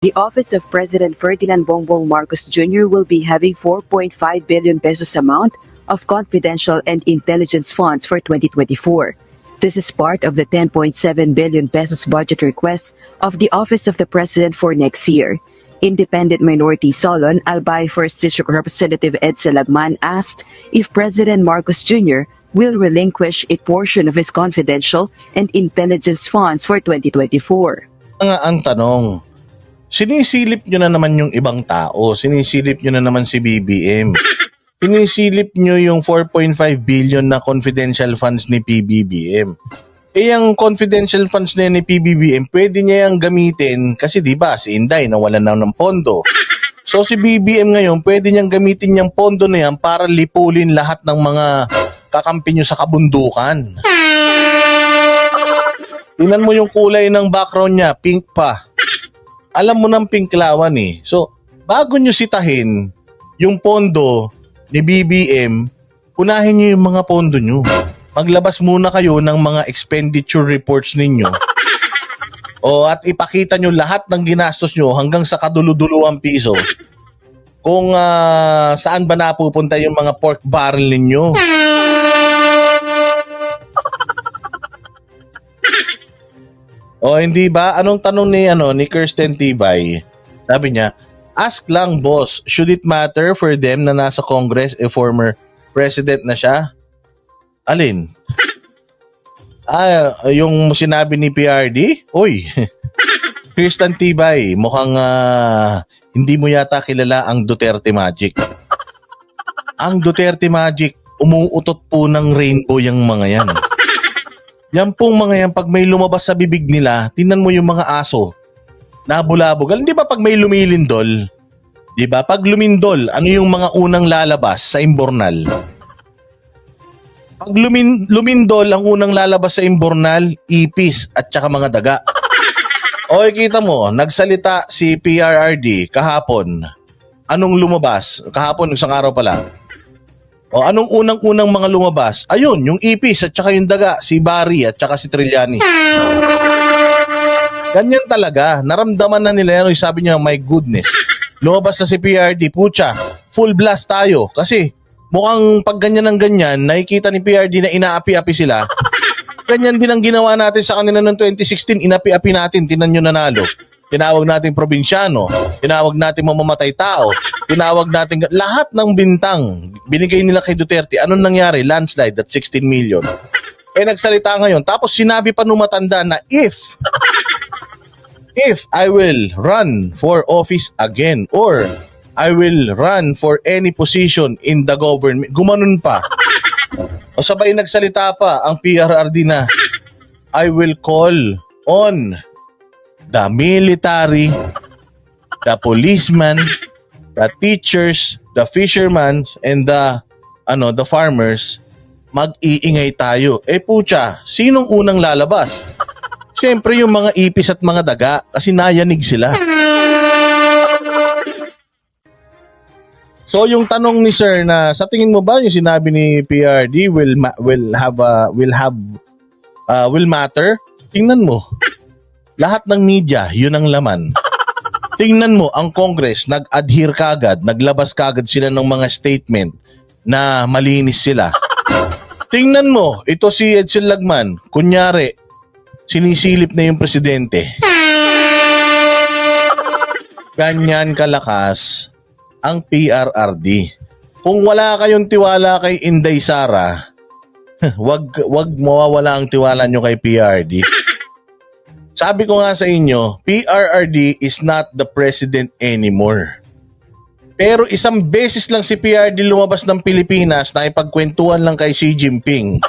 The office of President Ferdinand Bongbong Marcos Jr. will be having 4.5 billion pesos amount of confidential and intelligence funds for 2024. This is part of the 10.7 billion pesos budget request of the Office of the President for next year. Independent Minority Solon, Albay 1st District Representative Ed Salagman asked if President Marcos Jr. will relinquish a portion of his confidential and intelligence funds for 2024. nga ang tanong, sinisilip nyo na naman yung ibang tao, sinisilip nyo na naman si BBM. Sinisilip nyo yung 4.5 billion na confidential funds ni PBBM. Eh, yung confidential funds na ni PBBM, pwede niya yung gamitin kasi di ba si Inday nawalan na ng pondo. So si BBM ngayon, pwede niyang gamitin yung pondo na yan para lipulin lahat ng mga kakampi nyo sa kabundukan. Tingnan mo yung kulay ng background niya, pink pa. Alam mo ng pinklawan eh. So, bago nyo sitahin yung pondo ni BBM, unahin nyo yung mga pondo nyo. Maglabas muna kayo ng mga expenditure reports ninyo. o at ipakita nyo lahat ng ginastos nyo hanggang sa kaduluduluang piso. Kung ah, saan ba napupunta yung mga pork barrel ninyo. O hindi ba? Anong tanong ni ano ni Kirsten Tibay? Sabi niya, ask lang boss, should it matter for them na nasa Congress a former president na siya? Alin? ah, yung sinabi ni PRD? Uy. Kirsten Tibay, mukhang ah, hindi mo yata kilala ang Duterte Magic. Ang Duterte Magic, umuutot po ng rainbow yung mga yan. Yan pong mga yan, pag may lumabas sa bibig nila, tingnan mo yung mga aso. Nabulabog. Alam, di ba pag may lumilindol? Di ba? Pag lumindol, ano yung mga unang lalabas sa imbornal? Pag lumin, lumindol, ang unang lalabas sa imbornal, ipis at saka mga daga. O kita mo, nagsalita si PRRD kahapon. Anong lumabas? Kahapon, isang araw pala. O anong unang-unang mga lumabas? Ayun, yung ipis at saka yung daga, si Barry at saka si Trillanes. Ganyan talaga. Naramdaman na nila yan. Sabi niya, my goodness. Lumabas na si PRD. Pucha, full blast tayo. Kasi mukhang pag ganyan ng ganyan, nakikita ni PRD na inaapi-api sila. Ganyan din ang ginawa natin sa kanila noong 2016. Inapi-api natin, tinan nyo nanalo. Tinawag natin probinsyano, tinawag natin mamamatay tao, tinawag natin lahat ng bintang binigay nila kay Duterte. Anong nangyari? Landslide at 16 million. Eh nagsalita ngayon. Tapos sinabi pa nung matanda na if if I will run for office again or I will run for any position in the government. Gumanon pa. O sabay nagsalita pa ang PRRD na I will call on the military, the policeman, the teachers, the fishermen, and the ano, the farmers, mag-iingay tayo. Eh pucha, sinong unang lalabas? Siyempre yung mga ipis at mga daga kasi nayanig sila. So yung tanong ni sir na sa tingin mo ba yung sinabi ni PRD will ma- will have a, will have uh, will matter? Tingnan mo. Lahat ng media, yun ang laman. Tingnan mo, ang Congress nag-adhere kagad, naglabas kagad sila ng mga statement na malinis sila. Tingnan mo, ito si Edsel Lagman, kunyari, sinisilip na yung presidente. Ganyan kalakas ang PRRD. Kung wala kayong tiwala kay Inday Sara, wag wag mawawala ang tiwala nyo kay PRD. Sabi ko nga sa inyo, PRRD is not the president anymore. Pero isang beses lang si PRD lumabas ng Pilipinas na ipagkwentuhan lang kay Xi Jinping.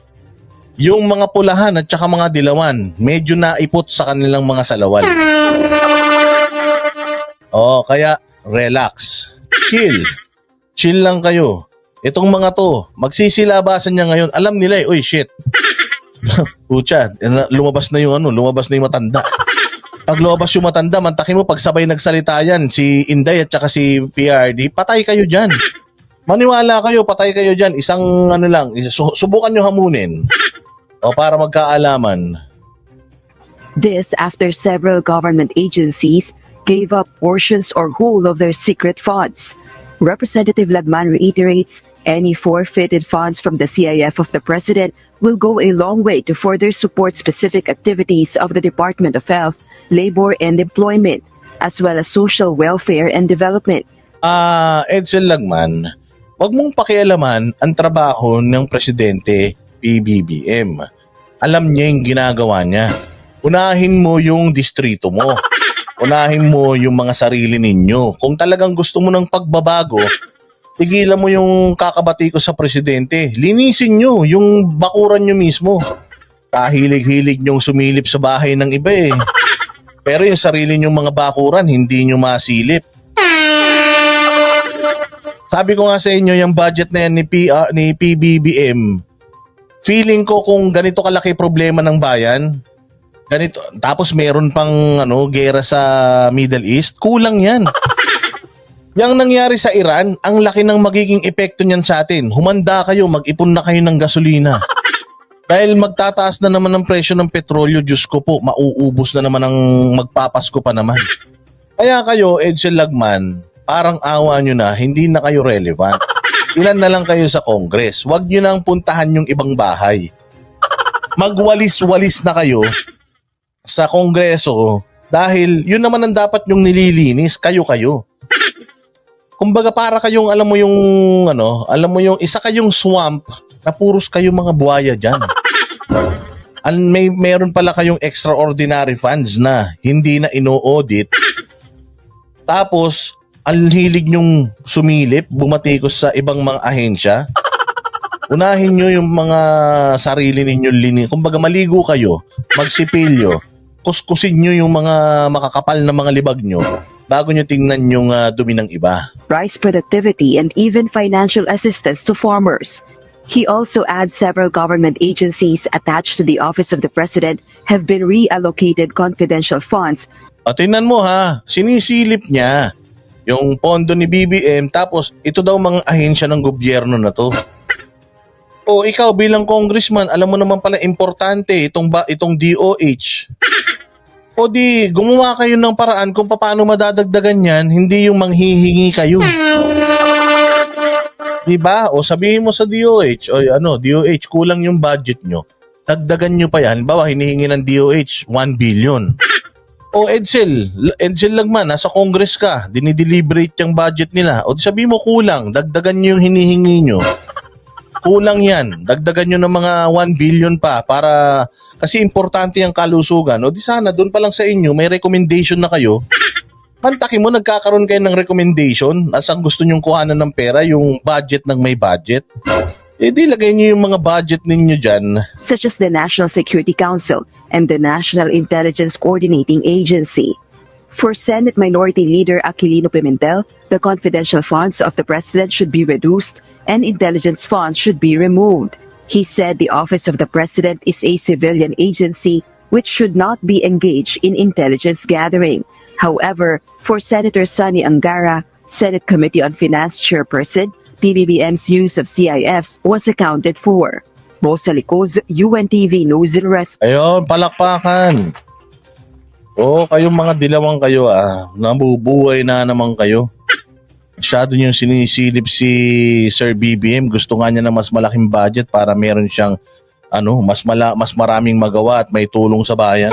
Yung mga pulahan at saka mga dilawan, medyo naipot sa kanilang mga salawal. Oh, kaya relax. Chill. Chill lang kayo. Itong mga to, magsisilabasan niya ngayon. Alam nila eh, uy shit. Pucha, lumabas na yung ano, lumabas na yung matanda. Pag lumabas yung matanda, mantakin mo pag sabay nagsalita yan, si Inday at saka si PRD, patay kayo dyan. Maniwala kayo, patay kayo dyan. Isang ano lang, su- subukan nyo hamunin. O para magkaalaman. This after several government agencies gave up portions or whole of their secret funds. Representative Lagman reiterates any forfeited funds from the CIF of the president will go a long way to further support specific activities of the Department of Health, Labor and Employment, as well as social welfare and development. Ah, Edsel Lagman, wag mong pakialaman ang trabaho ng presidente PBBM. Alam niya yung ginagawa niya. Unahin mo yung distrito mo. Unahin mo yung mga sarili ninyo. Kung talagang gusto mo ng pagbabago, tigilan mo yung kakabati ko sa presidente. Linisin nyo yung bakuran nyo mismo. Kahilig-hilig nyong sumilip sa bahay ng iba eh. Pero yung sarili nyong mga bakuran, hindi nyo masilip. Sabi ko nga sa inyo, yung budget na yan ni, P, ah, ni PBBM, feeling ko kung ganito kalaki problema ng bayan, ganito, tapos meron pang ano, gera sa Middle East, kulang yan. Yang nangyari sa Iran, ang laki ng magiging epekto niyan sa atin. Humanda kayo, mag-ipon na kayo ng gasolina. Dahil magtataas na naman ang presyo ng petrolyo, Diyos ko po, mauubos na naman ang magpapasko pa naman. Kaya kayo, Edsel Lagman, parang awa nyo na, hindi na kayo relevant. Ilan na lang kayo sa Congress. Huwag nyo nang puntahan yung ibang bahay. Magwalis-walis na kayo sa Kongreso dahil yun naman ang dapat yung nililinis, kayo-kayo. Kumbaga para kayong alam mo yung ano, alam mo yung isa kayong swamp na puros kayong mga buhaya diyan. An may meron pala kayong extraordinary funds na hindi na ino-audit. Tapos ang hilig nyong sumilip, bumatikos sa ibang mga ahensya. Unahin nyo yung mga sarili ninyo lini. Kumbaga maligo kayo, magsipilyo, kuskusin nyo yung mga makakapal na mga libag nyo bago nyo tingnan yung ah, dumi ng iba. rice productivity, and even financial assistance to farmers. He also adds several government agencies attached to the Office of the President have been reallocated confidential funds O tingnan mo ha, sinisilip niya yung pondo ni BBM tapos ito daw mga ahensya ng gobyerno na to. O ikaw bilang congressman, alam mo naman pala importante itong ba itong DOH. O di gumawa kayo ng paraan kung paano madadagdagan yan, hindi yung manghihingi kayo. Diba? O sabihin mo sa DOH, o ano, DOH, kulang yung budget nyo. Dagdagan nyo pa yan. Bawa, hinihingi ng DOH, 1 billion. O Edsel, Edsel lang man, nasa Congress ka, dinideliberate yung budget nila. O sabihin mo kulang, dagdagan nyo yung hinihingi nyo. Kulang yan. Dagdagan nyo ng mga 1 billion pa para kasi importante yung kalusugan. O di sana doon pa lang sa inyo may recommendation na kayo. Mantakin mo nagkakaroon kayo ng recommendation as ang gusto nyong kuhanan ng pera yung budget ng may budget. Eh di lagay nyo yung mga budget ninyo dyan. such as the National Security Council and the National Intelligence Coordinating Agency. For Senate Minority Leader Aquilino Pimentel, the confidential funds of the president should be reduced and intelligence funds should be removed. He said the office of the president is a civilian agency which should not be engaged in intelligence gathering. However, for Senator Sonny Angara, Senate Committee on Finance Chairperson, PBBM's use of CIFs was accounted for. Rosa Licoz, UNTV News and Rescue. Ayun, palakpakan. Oo, kayong mga dilawang kayo ah. Nabubuhay na naman kayo. Masyado niyong sinisilip si Sir BBM. Gusto nga niya ng mas malaking budget para meron siyang ano, mas mala, mas maraming magawa at may tulong sa bayan.